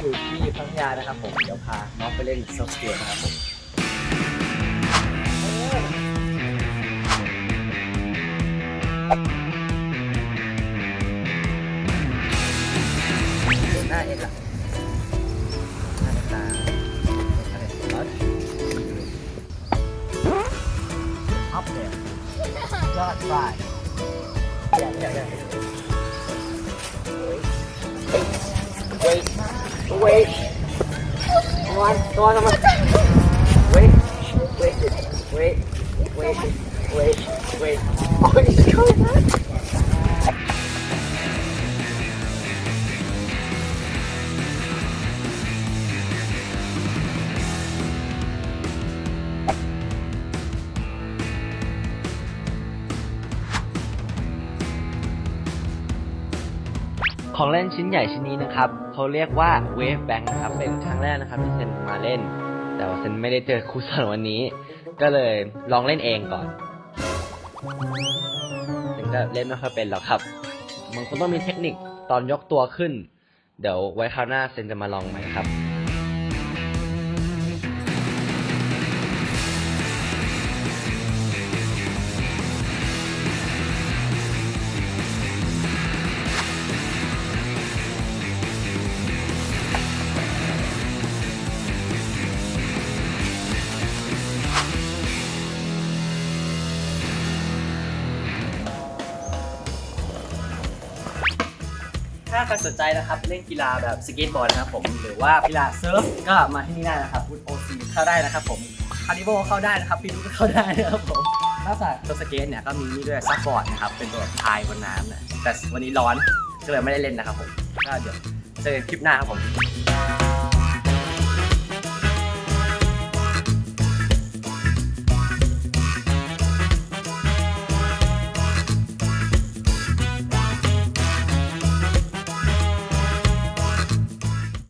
อยู่ที่พัทยานะครับผม เดี๋ยวพาน้องไปเล่นเซิร์ฟสเกตนะครับผมหน้าเอ็ดล่ะหน้าตาอะไรรถอัพเดทยอดฝ่ายอย่าอย่าอยาก wait. Come on come on come on. Wait. Wait. Wait. Wait. Wait. Wait. Oh it's coming back ของเล่นชิ้นใหญ่ชิ้นนี้นะครับเขาเรียกว่า Wave Bank นะครับ เป็นครั้งแรกนะครับที่เซนมาเล่น แต่ว่าเซนไม่ได้เจอครูสอนวันนี้ ก็เลยลองเล่นเองก่อนเซนก็เล่นไม่ค่อยเป็นหรอกครับ มันคงต้องมีเทคนิคตอนยกตัวขึ้น เดี๋ยวไว้คราวหน้าเซนจะมาลองใหม่ครับ ถ้าใครสนใจนะครับเล่นกีฬาแบบสเก็ตบอร์ดนะครับผมหรือว่ากีฬาเซิร์ฟก็มาที่นี่ได้นะครับพุทโอซีเข้าได้นะครับผมคาร์นิโบเข้าได้นะครับพีนุก็เข้าได้นะครับผมนอกจากตัวสเก็ตเนี่ยก็มีนี่ด้วยซับบอร์ดนะครับเป็นตัวพายบนน้ำนะแต่วันนี้ร้อนก็เลยไม่ได้เล่นนะครับผมก็เดี๋ยวเจอกันคลิปหน้าครับผม